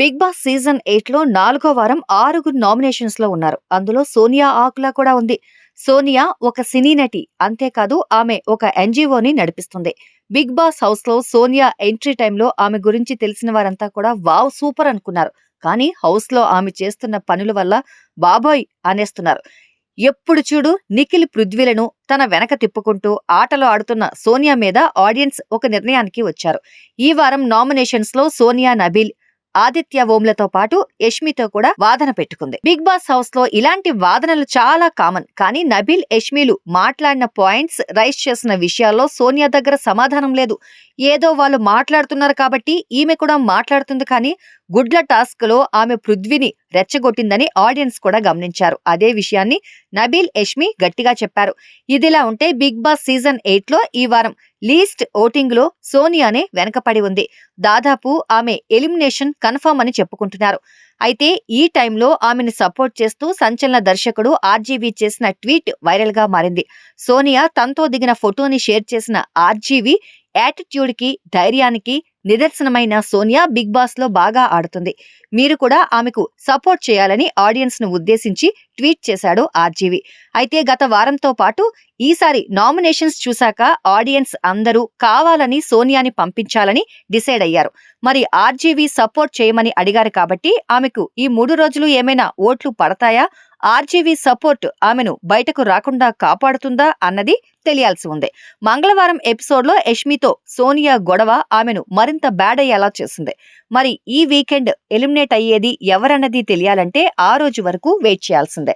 Big boss season ఎయిట్లో నాలుగో వారం ఆరుగురు నామినేషన్స్లో ఉన్నారు. అందులో సోనియా ఆకులా కూడా ఉంది. సోనియా ఒక సినీ నటి అంతేకాదు ఆమె ఒక ఎన్జిఓని నడిపిస్తుంది. బిగ్ బాస్ హౌస్లో సోనియా ఎంట్రీ టైంలో ఆమె గురించి తెలిసిన వారంతా కూడా వావ్ సూపర్ అనుకున్నారు. కానీ హౌస్లో ఆమె చేస్తున్న పనుల వల్ల బాబోయ్ అనేస్తున్నారు. ఎప్పుడు చూడు నిఖిల్ పృథ్వీలను తన వెనక తిప్పుకుంటూ ఆటలు ఆడుతున్న సోనియా మీద ఆడియన్స్ ఒక నిర్ణయానికి వచ్చారు. ఈ వారం నామినేషన్స్లో సోనియా నబీల్ ఆదిత్య ఓంలతో పాటు యష్మితో కూడా వాదన పెట్టుకుంది. బిగ్ బాస్ హౌస్లో ఇలాంటి వాదనలు చాలా కామన్. కానీ నబీల్ యష్మిలు మాట్లాడిన పాయింట్స్ రైస్ చేసిన విషయాల్లో సోనియా దగ్గర సమాధానం లేదు. ఏదో వాళ్ళు మాట్లాడుతున్నారు కాబట్టి ఈమె కూడా మాట్లాడుతుంది కానీ గుడ్ల టాస్క్లో ఆమె పృథ్వీని రెచ్చగొట్టిందని ఆడియన్స్ కూడా గమనించారు. అదే విషయాన్ని నబీల్ యష్మి గట్టిగా చెప్పారు. ఇదిలా ఉంటే బిగ్ బాస్ సీజన్ ఎయిట్లో ఈ వారం లీస్ట్ ఓటింగ్లో సోనియానే వెనకపడి ఉంది. దాదాపు ఆమె ఎలిమినేషన్ కన్ఫర్మ్ అని చెప్పుకుంటున్నారు. అయితే ఈ టైంలో ఆమెను సపోర్ట్ చేస్తూ సంచలన దర్శకుడు ఆర్జీవీ చేసిన ట్వీట్ వైరల్గా మారింది. సోనియా తనతో దిగిన ఫోటోని షేర్ చేసిన ఆర్జీవీ యాటిట్యూడ్కి ధైర్యానికి నిదర్శనమైన సోనియా బిగ్ బాస్లో బాగా ఆడుతుంది. మీరు కూడా ఆమెకు సపోర్ట్ చేయాలని ఆడియన్స్ను ఉద్దేశించి ట్వీట్ చేశాడు ఆర్జీవి. అయితే గత వారంతో పాటు ఈసారి నామినేషన్స్ చూశాక ఆడియన్స్ అందరూ కావాలని సోనియాని పంపించాలని డిసైడ్ అయ్యారు. మరి ఆర్జీవి సపోర్ట్ చేయమని అడిగారు కాబట్టి ఆమెకు ఈ మూడు రోజులు ఏమైనా ఓట్లు పడతాయా? ఆర్జీవీ సపోర్ట్ ఆమెను బయటకు రాకుండా కాపాడుతుందా అన్నది తెలియాల్సి ఉంది. మంగళవారం ఎపిసోడ్లో యష్మితో సోనియా గొడవ ఆమెను మరింత బ్యాడ్ అయ్యేలా చేసింది మరి ఈ వీకెండ్ ఎలిమినేట్ అయ్యేది ఎవరన్నది తెలియాలంటే ఆ రోజు వరకు వెయిట్ చేయాల్సిందే.